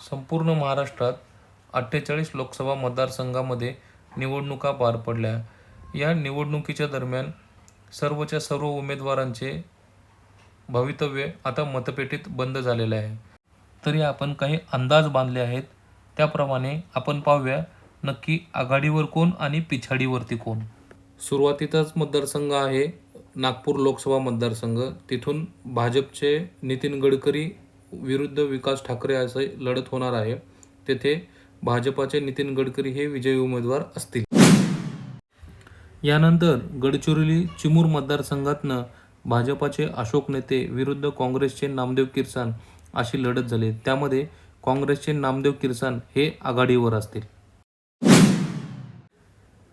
संपूर्ण महाराष्ट्रात अठ्ठेचाळीस लोकसभा मतदारसंघामध्ये निवडणुका पार पडल्या. या निवडणुकीच्या दरम्यान सर्वच्या सर्व उमेदवारांचे भवितव्य आता मतपेटीत बंद झालेले आहे. तरी आपण काही अंदाज बांधले आहेत. त्याप्रमाणे आपण पाहूया नक्की आघाडीवर कोण आणि पिछाडीवरती कोण. सुरुवातीचाच मतदारसंघ आहे. नागपूर लोकसभा मतदारसंघ. तिथून भाजपचे नितीन गडकरी विरुद्ध विकास ठाकरे असे लढत होणार आहे. तेथे भाजपाचे नितीन गडकरी हे विजयी उमेदवार असतील. यानंतर गडचिरोली चिमूर मतदारसंघातनं भाजपाचे अशोक नेते विरुद्ध काँग्रेसचे नामदेव किर्सान अशी लढत झाली. त्यामध्ये काँग्रेसचे नामदेव किर्सान हे आघाडीवर असतील.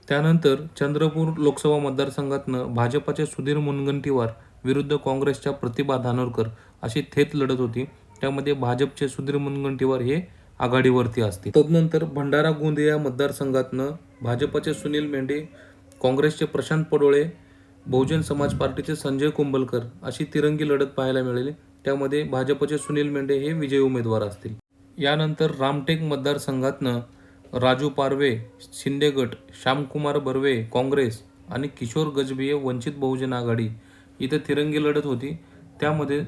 त्यानंतर चंद्रपूर लोकसभा मतदारसंघातनं भाजपाचे सुधीर मुनगंटीवार विरुद्ध काँग्रेसच्या प्रतिभा धानोरकर अशी थेट लढत होती. त्यामध्ये भाजपचे सुधीर मुनगंटीवार हे आघाडीवरती असतील. तदनंतर भंडारा गोंदिया मतदारसंघातनं भाजपचे सुनील मेंढे काँग्रेसचे प्रशांत पडोळे बहुजन समाज पार्टीचे संजय कुंभलकर अशी तिरंगी लढत पाहायला मिळाली. त्यामध्ये भाजपचे सुनील मेंढे हे विजयी उमेदवार असतील. यानंतर रामटेक मतदारसंघातनं राजू पारवे शिंदे गट श्यामकुमार बर्वे काँग्रेस आणि किशोर गजबिये वंचित बहुजन आघाडी इथं तिरंगी लढत होती. त्यामध्ये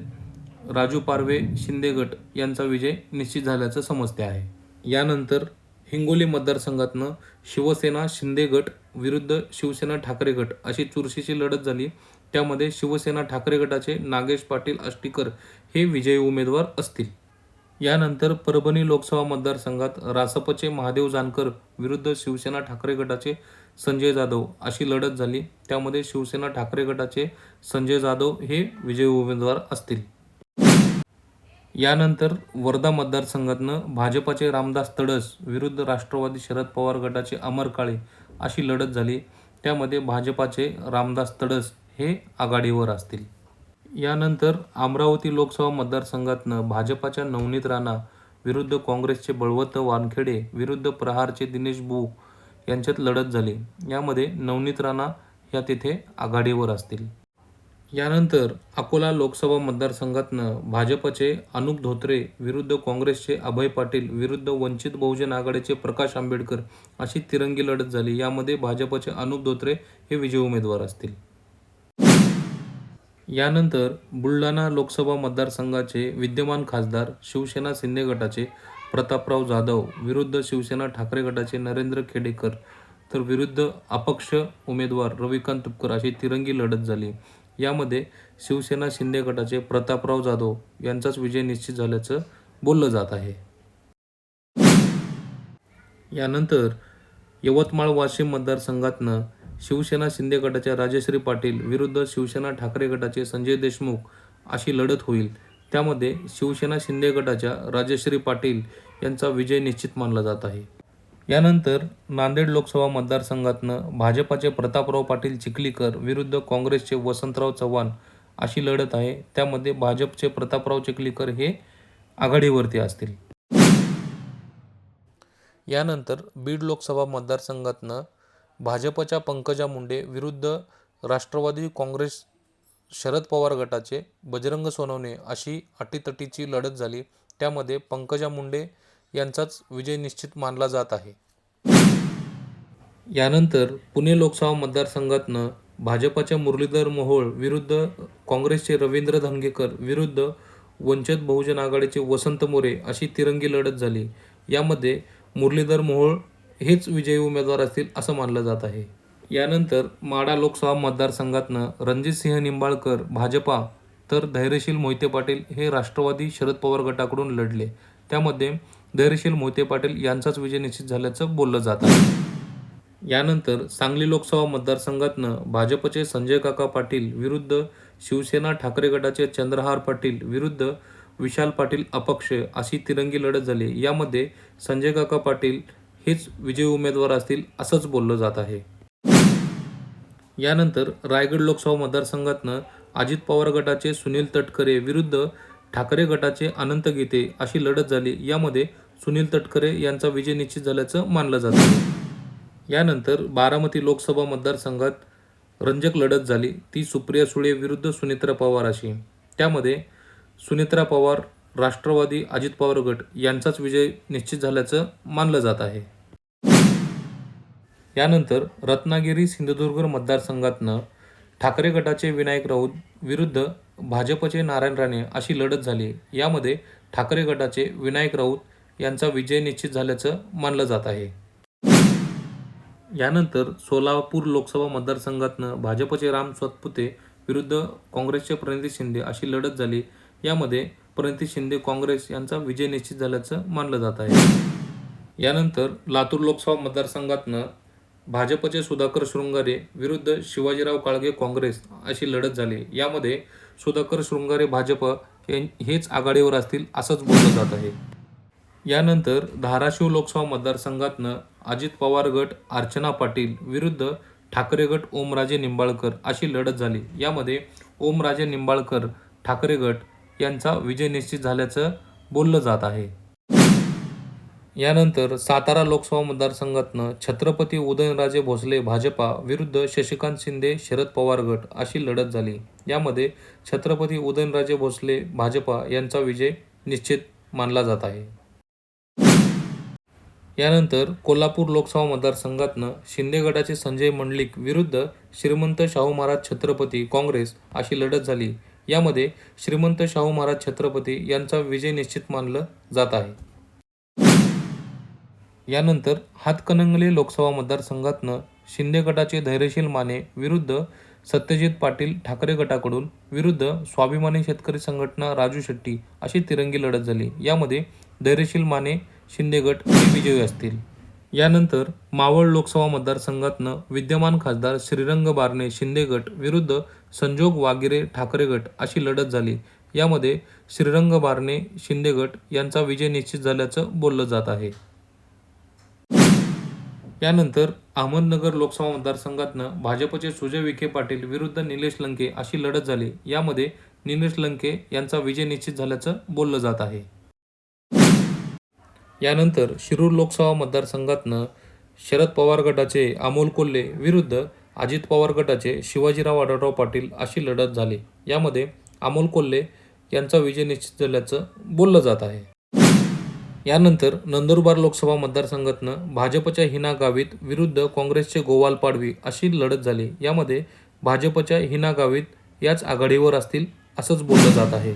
राजू पारवे शिंदे गट यांचा विजय निश्चित झाल्याचं समजते आहे. यानंतर हिंगोली मतदारसंघातनं शिवसेना शिंदे गट विरुद्ध शिवसेना ठाकरे गट अशी चुरशीची लढत झाली. त्यामध्ये शिवसेना ठाकरे गटाचे नागेश पाटील आष्टीकर हे विजयी उमेदवार असतील. यानंतर परभणी लोकसभा मतदारसंघात रासपचे महादेव जानकर विरुद्ध शिवसेना ठाकरे गटाचे संजय जाधव अशी लढत झाली. त्यामध्ये शिवसेना ठाकरे गटाचे संजय जाधव हे विजयी उमेदवार असतील. यानंतर वर्धा मतदारसंघातनं भाजपाचे रामदास तडस विरुद्ध राष्ट्रवादी शरद पवार गटाचे अमर काळे अशी लढत झाली. त्यामध्ये भाजपाचे रामदास तडस हे आघाडीवर असतील. यानंतर अमरावती लोकसभा मतदारसंघातनं भाजपाच्या नवनीत राणा विरुद्ध काँग्रेसचे बळवंत वानखेडे विरुद्ध प्रहारचे दिनेश बू यांच्यात लढत झाली. यामध्ये नवनीत राणा या तिथे आघाडीवर असतील. यानंतर अकोला लोकसभा मतदारसंघातनं भाजपचे अनुप धोत्रे विरुद्ध काँग्रेसचे अभय पाटील विरुद्ध वंचित बहुजन आघाडीचे प्रकाश आंबेडकर अशी तिरंगी लढत झाली. यामध्ये भाजपचे अनुप धोत्रे हे विजयी उमेदवार असतील. यानंतर बुलढाणा लोकसभा मतदारसंघाचे विद्यमान खासदार शिवसेना शिंदे गटाचे प्रतापराव जाधव विरुद्ध शिवसेना ठाकरे गटाचे नरेंद्र खेडेकर तर विरुद्ध अपक्ष उमेदवार रविकांत तुपकर अशी तिरंगी लढत झाली. यामध्ये शिवसेना शिंदे गटाचे प्रतापराव जाधव यांचाच विजय निश्चित झाल्याचं बोललं जात आहे. यानंतर यवतमाळ वाशिम मतदारसंघातनं शिवसेना शिंदे गटाच्या राजश्री पाटील विरुद्ध शिवसेना ठाकरे गटाचे संजय देशमुख अशी लढत होईल. त्यामध्ये शिवसेना शिंदे गटाच्या राजश्री पाटील यांचा विजय निश्चित मानला जात आहे. यानंतर नांदेड लोकसभा मतदारसंघातनं भाजपाचे प्रतापराव पाटील चिखलीकर विरुद्ध काँग्रेसचे वसंतराव चव्हाण अशी लढत आहे. त्यामध्ये भाजपचे प्रतापराव चिखलीकर हे आघाडीवरती असतील. यानंतर बीड लोकसभा मतदारसंघातनं भाजपच्या पंकजा मुंडे विरुद्ध राष्ट्रवादी काँग्रेस शरद पवार गटाचे बजरंग सोनवणे अशी अटीतटीची लढत झाली. त्यामध्ये पंकजा मुंडे यांचाच विजय निश्चित मानला जात आहे. यानंतर पुणे लोकसभा मतदारसंघातनं भाजपाच्या मुरलीधर मोहोळ विरुद्ध काँग्रेसचे रवींद्र धंगेकर विरुद्ध वंचित बहुजन आघाडीचे वसंत मोरे अशी तिरंगी लढत झाली. यामध्ये मुरलीधर मोहोळ हेच विजयी उमेदवार असतील असं मानलं जात आहे. यानंतर माडा लोकसभा मतदारसंघातनं रणजितसिंह निंबाळकर भाजपा तर धैर्यशील मोहिते पाटील हे राष्ट्रवादी शरद पवार गटाकडून लढले. त्यामध्ये धैर्यशील मोहिते पाटील यांचाच विजय निश्चित झाल्याचं बोललं जात आहे. यानंतर सांगली लोकसभा मतदारसंघातनं भाजपचे संजय काका पाटील विरुद्ध शिवसेना ठाकरे गटाचे चंद्रहार पाटील विरुद्ध विशाल पाटील अपक्ष अशी तिरंगी लढत झाली. यामध्ये संजय काका पाटील हेच विजयी उमेदवार असतील असंच बोललं जात आहे. यानंतर रायगड लोकसभा मतदारसंघातनं अजित पवार गटाचे सुनील तटकरे विरुद्ध ठाकरे गटाचे अनंत गीते अशी लढत झाली. यामध्ये सुनील तटकरे यांचा विजय निश्चित झाल्याचं मानलं जातं. यानंतर बारामती लोकसभा मतदारसंघात रंजक लढत झाली. ती सुप्रिया सुळे विरुद्ध सुनित्रा पवार अशी. त्यामध्ये सुनित्रा पवार राष्ट्रवादी अजित पवार गट यांचाच विजय निश्चित झाल्याचं मानलं जात आहे. यानंतर रत्नागिरी सिंधुदुर्ग मतदारसंघातनं ठाकरे गटाचे विनायक राऊत विरुद्ध भाजपचे नारायण राणे अशी लढत झाली. यामध्ये ठाकरे गटाचे विनायक राऊत यांचा विजय निश्चित झाल्याचं मानलं जात आहे. यानंतर सोलापूर लोकसभा मतदारसंघातनं भाजपचे राम सातपुते विरुद्ध काँग्रेसचे प्रणिती शिंदे अशी लढत झाली. यामध्ये प्रणिती शिंदे काँग्रेस यांचा विजय निश्चित झाल्याचं मानलं जात आहे. यानंतर लातूर लोकसभा मतदारसंघातनं भाजपचे सुधाकर शृंगारे विरुद्ध शिवाजीराव काळगे काँग्रेस अशी लढत झाली. यामध्ये सुधाकर शृंगारे भाजप हे- हेच आघाडीवर असतील असंच बोललं जात आहे. यानंतर धाराशिव लोकसभा मतदारसंघातनं अजित पवार गट अर्चना पाटील विरुद्ध ठाकरे गट ओमराजे निंबाळकर अशी लढत झाली. यामध्ये ओमराजे निंबाळकर ठाकरे गट यांचा विजय निश्चित झाल्याचं बोललं जात आहे. यानंतर सातारा लोकसभा मतदारसंघातनं छत्रपती उदयनराजे भोसले भाजपा विरुद्ध शशिकांत शिंदे शरद पवार गट अशी लढत झाली. यामध्ये छत्रपती उदयनराजे भोसले भाजपा यांचा विजय निश्चित मानला जात आहे. यानंतर कोल्हापूर लोकसभा मतदारसंघातनं शिंदे गटाचे संजय मंडलिक विरुद्ध श्रीमंत शाहू महाराज छत्रपती काँग्रेस अशी लढत झाली. यामध्ये श्रीमंत शाहू महाराज छत्रपती यांचा विजय निश्चित मानलं जात आहे. यानंतर हातकणंगले लोकसभा मतदारसंघातनं शिंदे गटाचे धैर्यशील माने विरुद्ध सत्यजित पाटील ठाकरे गटाकडून विरुद्ध स्वाभिमानी शेतकरी संघटना राजू शेट्टी अशी तिरंगी लढत झाली. यामध्ये धैर्यशील माने शिंदे गट हे विजयी असतील. यानंतर मावळ लोकसभा मतदारसंघातनं विद्यमान खासदार श्रीरंग बारणे शिंदे गट विरुद्ध संजोग वागिरे ठाकरे गट अशी लढत झाली. यामध्ये श्रीरंग बारणे शिंदे गट यांचा विजय निश्चित झाल्याचं बोललं जात आहे. यानंतर अहमदनगर लोकसभा मतदारसंघातनं भाजपचे सुजय विखे पाटील विरुद्ध निलेश लंके अशी लढत झाली. यामध्ये निलेश लंके यांचा विजय निश्चित झाल्याचं बोललं जात आहे. यानंतर शिरूर लोकसभा मतदारसंघातनं शरद पवार गटाचे अमोल कोल्हे विरुद्ध अजित पवार गटाचे शिवाजीराव आढळराव पाटील अशी लढत झाली. यामध्ये अमोल कोल्हे यांचा विजय निश्चित झाल्याचं बोललं जात आहे. यानंतर नंदुरबार लोकसभा मतदारसंघातनं भाजपच्या हिना गावित विरुद्ध काँग्रेसचे गोवाल पाडवी अशी लढत झाली. यामध्ये भाजपच्या हिना गावित याच आघाडीवर असतील असंच बोललं जात आहे.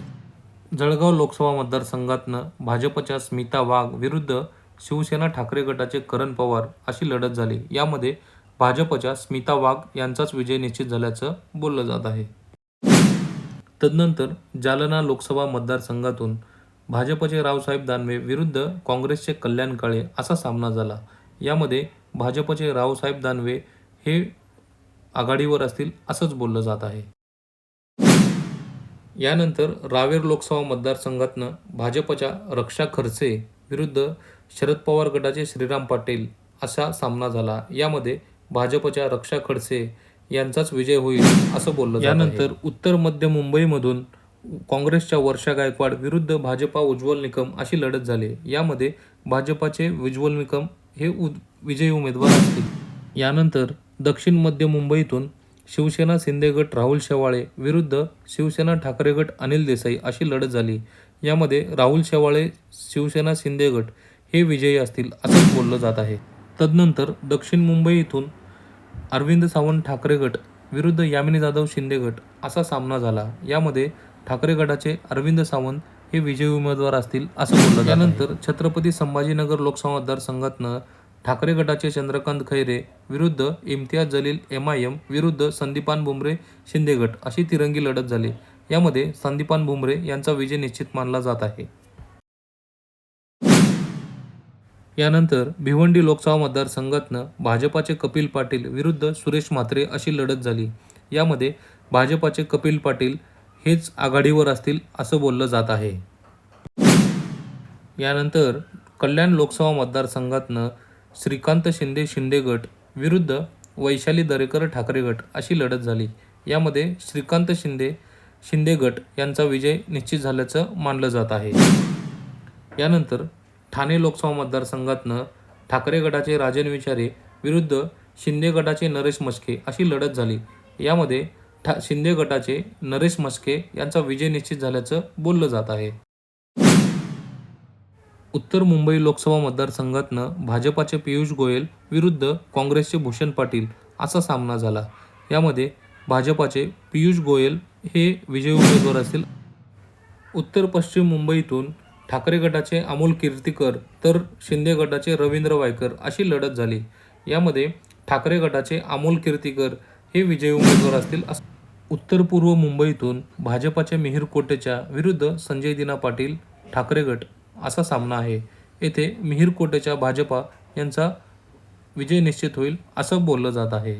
जळगाव लोकसभा मतदारसंघातनं भाजपच्या स्मिता वाघ विरुद्ध शिवसेना ठाकरे गटाचे करण पवार अशी लढत झाली. यामध्ये भाजपच्या स्मिता वाघ यांचाच विजय निश्चित झाल्याचं बोललं जात आहे. तदनंतर जालना लोकसभा मतदारसंघातून भाजपचे रावसाहेब दानवे विरुद्ध काँग्रेसचे कल्याण काळे असा सामना झाला. यामध्ये भाजपचे रावसाहेब दानवे हे आघाडीवर असतील असंच बोललं जात आहे. यानंतर रावेर लोकसभा मतदारसंघातनं भाजपच्या रक्षा खडसे विरुद्ध शरद पवार गटाचे श्रीराम पाटील असा सामना झाला. यामध्ये भाजपच्या रक्षा खडसे यांचाच विजय होईल असं बोललं यानंतर उत्तर मध्य मुंबईमधून काँग्रेसच्या वर्षा गायकवाड विरुद्ध भाजपा उज्ज्वल निकम अशी लढत झाली. यामध्ये भाजपाचे उज्ज्वल निकम हे उद विजयी उमेदवार असतील. यानंतर दक्षिण मध्य मुंबईतून शिवसेना शिंदे गट राहुल शेवाळे विरुद्ध शिवसेना ठाकरे गट अनिल देसाई अशी लढत झाली. यामध्ये राहुल शेवाळे शिवसेना शिंदे गट हे विजयी असतील असंच बोललं जात आहे. तदनंतर दक्षिण मुंबई इथून अरविंद सावंत ठाकरे गट विरुद्ध यामिनी जाधव शिंदे गट असा सामना झाला. यामध्ये ठाकरे गटाचे अरविंद सावंत हे विजयी उमेदवार असतील असं बोललं त्यानंतर छत्रपती संभाजीनगर लोकसभा मतदारसंघातनं ठाकरे गटाचे चंद्रकांत खैरे विरुद्ध Imtiaz Jaleel M I M विरुद्ध संदीपान बुमरे शिंदे गट अशी तिरंगी लढत झाली. यामध्ये संदीपान बुमरे यांचा विजय निश्चित मानला जात आहे. यानंतर भिवंडी लोकसभा मतदारसंघातनं भाजपाचे कपिल पाटील विरुद्ध सुरेश म्हात्रे अशी लढत झाली. यामध्ये भाजपाचे कपिल पाटील हेच आघाडीवर असतील असं बोललं जात आहे. यानंतर कल्याण लोकसभा मतदारसंघातनं श्रीकांत शिंदे शिंदे गट विरुद्ध वैशाली दरेकर ठाकरे गट अशी लढत झाली. यामध्ये श्रीकांत शिंदे शिंदे गट यांचा विजय निश्चित झाल्याचं मानलं जात आहे. यानंतर ठाणे लोकसभा मतदारसंघातनं ठाकरे गटाचे राजन विचारे विरुद्ध शिंदे गटाचे नरेश मस्के अशी लढत झाली. यामध्ये ठा शिंदे गटाचे नरेश मस्के यांचा विजय निश्चित झाल्याचं बोललं जात आहे. उत्तर मुंबई लोकसभा मतदारसंघातनं भाजपाचे पियुष गोयल विरुद्ध काँग्रेसचे भूषण पाटील असा सामना झाला. यामध्ये भाजपाचे पियुष गोयल हे विजयी उमेदवार असतील. उत्तर पश्चिम मुंबईतून ठाकरे गटाचे अमोल कीर्तीकर तर शिंदे गटाचे रवींद्र वायकर अशी लढत झाली. यामध्ये ठाकरे गटाचे अमोल कीर्तीकर हे विजयी उमेदवार असतील अस- उत्तर पूर्व मुंबईतून भाजपाच्या मिहीर कोटेच्या विरुद्ध संजय दिना पाटील ठाकरे गट असा सामना आहे. येथे मिहीर कोटेच्या भाजपा यांचा विजय निश्चित होईल असं बोललं जात आहे.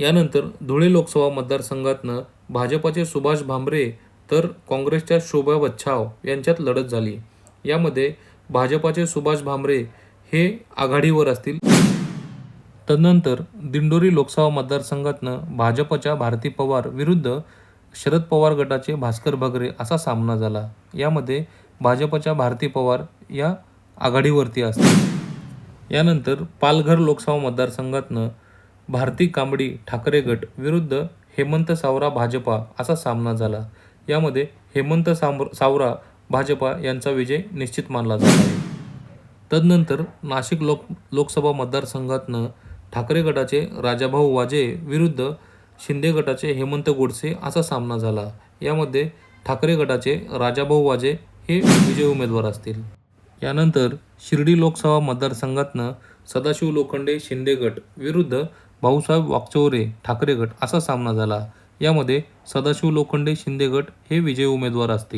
यानंतर धुळे लोकसभा मतदारसंघातनं भाजपाचे सुभाष भामरे तर काँग्रेसच्या शोभा बच्छाव यांच्यात लढत झाली. यामध्ये भाजपाचे सुभाष भामरे हे आघाडीवर असतील. तदनंतर दिंडोरी लोकसभा मतदारसंघातनं भाजपच्या भारती पवार विरुद्ध शरद पवार गटाचे भास्कर भगरे असा सामना झाला. यामध्ये भाजपच्या भारती पवार या आघाडीवरती असतील यानंतर पालघर लोकसभा मतदारसंघातनं भारती कांबडी ठाकरे गट विरुद्ध हेमंत सावरा भाजपा असा सामना झाला. यामध्ये हेमंत साम सावरा भाजपा यांचा विजय निश्चित मानला जात आहे. तदनंतर नाशिक लोक लोकसभा मतदारसंघातनं ठाकरे गटाचे राजाभाऊ वाजे विरुद्ध शिंदे गटाचे हेमंत गोडसे असा सामना झाला. यामध्ये ठाकरे गटाचे राजाभाऊ वाजे हे विजयी उमेदवार असतील. यानंतर शिर्डी लोकसभा मतदारसंघातनं सदाशिव लोखंडे शिंदे गट विरुद्ध भाऊसाहेब वागचौरे ठाकरे गट असा सामना झाला. यामध्ये सदाशिव लोखंडे शिंदे गट हे विजयी उमेदवार असतील.